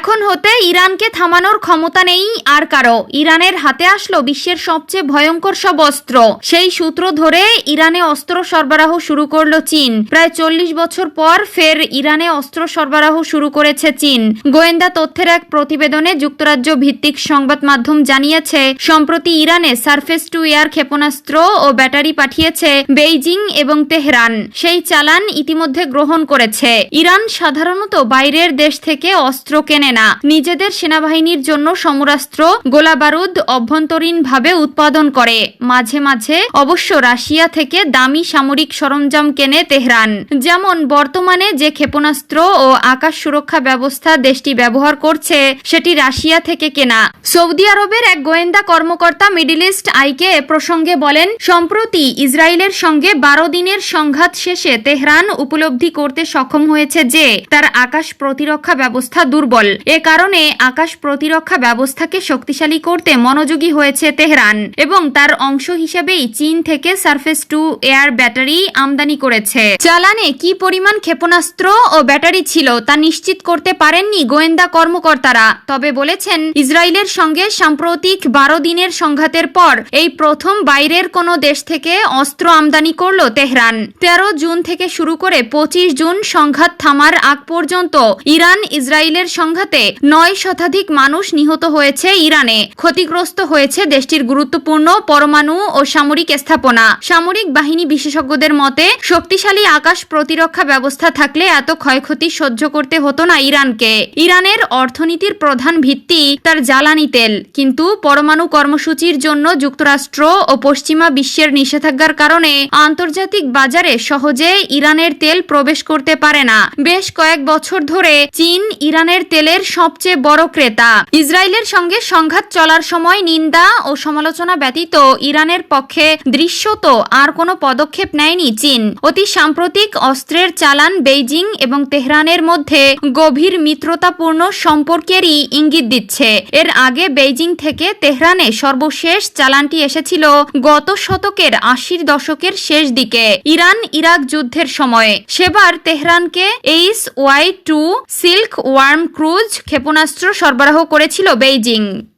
এখন হতে ইরানকে থামানোর ক্ষমতা নেই আর কারও। ইরানের হাতে আসলো বিশ্বের সবচেয়ে ভয়ঙ্কর সব অস্ত্র। সেই সূত্র ধরে ইরানে অস্ত্র সরবরাহ শুরু করল চীন। প্রায় চল্লিশ বছর পর ফের ইরানে অস্ত্র সরবরাহ শুরু করেছে চীন। গোয়েন্দা তথ্যের এক প্রতিবেদনে যুক্তরাজ্য ভিত্তিক সংবাদ মাধ্যম জানিয়েছে, সম্প্রতি ইরানে সারফেস টু এয়ার ক্ষেপণাস্ত্র ও ব্যাটারি পাঠিয়েছে বেইজিং এবং তেহরান। সেই চালান ইতিমধ্যে গ্রহণ করেছে। ইরান সাধারণত বাইরের দেশ থেকে অস্ত্র কেনে না। নিজেদের সেনাবাহিনীর জন্য সমরাস্ত্র, গোলাবারুদ অভ্যন্তরীণভাবে উৎপাদন করে। মাঝে মাঝে অবশ্য রাশিয়া থেকে দামি সামরিক সরঞ্জাম কেনে তেহরান। যেমন বর্তমানে যে ক্ষেপণাস্ত্র ও আকাশ সুরক্ষা ব্যবস্থা দেশটি ব্যবহার করছে, সেটি রাশিয়া থেকে কেনা। সৌদি আরবের এক গোয়েন্দা কর্মকর্তা মিডিল ইস্ট আইকে এ প্রসঙ্গে বলেন, সম্প্রতি ইসরায়েলের সঙ্গে বারো দিনের সংঘাত শেষে তেহরান উপলব্ধি করতে সক্ষম হয়েছে যে, তার আকাশ প্রতিরক্ষা ব্যবস্থা দুর্বল। এ কারণে আকাশ প্রতিরক্ষা ব্যবস্থাকে শক্তিশালী করতে মনোযোগী হয়েছে তেহরান এবং তার অংশ হিসেবেই চীন থেকে সারফেস টু এয়ার ব্যাটারি আমদানি করেছে। চালানে কি পরিমাণ ক্ষেপণাস্ত্র ও ব্যাটারি ছিল তা নিশ্চিত করতে পারেননি গোয়েন্দা কর্মকর্তারা, তবে বলেছেন, ইসরায়েলের সঙ্গে সাম্প্রতিক বারো দিনের সংঘাতের পর এই প্রথম বাইরের কোনো দেশ থেকে অস্ত্র আমদানি করল তেহরান। তেরো জুন থেকে শুরু করে পঁচিশ জুন সংঘাত থামার আগ পর্যন্ত ইরান ইসরায়েলের সংঘাতে নয় শতাধিক মানুষ নিহত হয়েছে ইরানে। ক্ষতিগ্রস্ত হয়েছে দেশটির গুরুত্বপূর্ণ পরমাণু ও সামরিক স্থাপনা। সামরিক বাহিনী বিশেষজ্ঞদের মতে, শক্তিশালী আকাশ প্রতিরক্ষা ব্যবস্থা থাকলে এত ক্ষয়ক্ষতি সহ্য করতে হতো না ইরানকে। ইরানের অর্থনীতির প্রধান ভিত্তি তার জ্বালানি তেল। কিন্তু পরমাণু কর্মসূচির জন্য যুক্তরাষ্ট্র ও পশ্চিমা বিশ্বের নিষেধাজ্ঞার কারণে আন্তর্জাতিক বাজারে সহজে ইরানের তেল প্রবেশ করতে পারে না। বেশ কয়েক বছর ধরে চীন ইরানের তেলের সবচেয়ে বড় ক্রেতা। ইসরায়েলের সঙ্গে সংঘাত চলার সময় নিন্দা ও সমালোচনা ব্যতীত ইরানের পক্ষে দৃশ্যত আর কোনো পদক্ষেপ নেয়নি চীন। অতি সাম্প্রতিক অস্ত্রের চালান বেইজিং এবং তেহরানের মধ্যে গভীর মিত্রতাপূর্ণ সম্পর্কেরই ইঙ্গিত দিচ্ছে। এর আগে বেইজিং থেকে তেহরানে সর্বশেষ চালানটি এসেছিল গত শতকের আশির দশকের শেষ দিকে ইরান ইরাক যুদ্ধের সময়। সেবার তেহরানকে H Y two silkworm cruise ক্ষেপণাস্ত্র সরবরাহ করেছিল বেইজিং।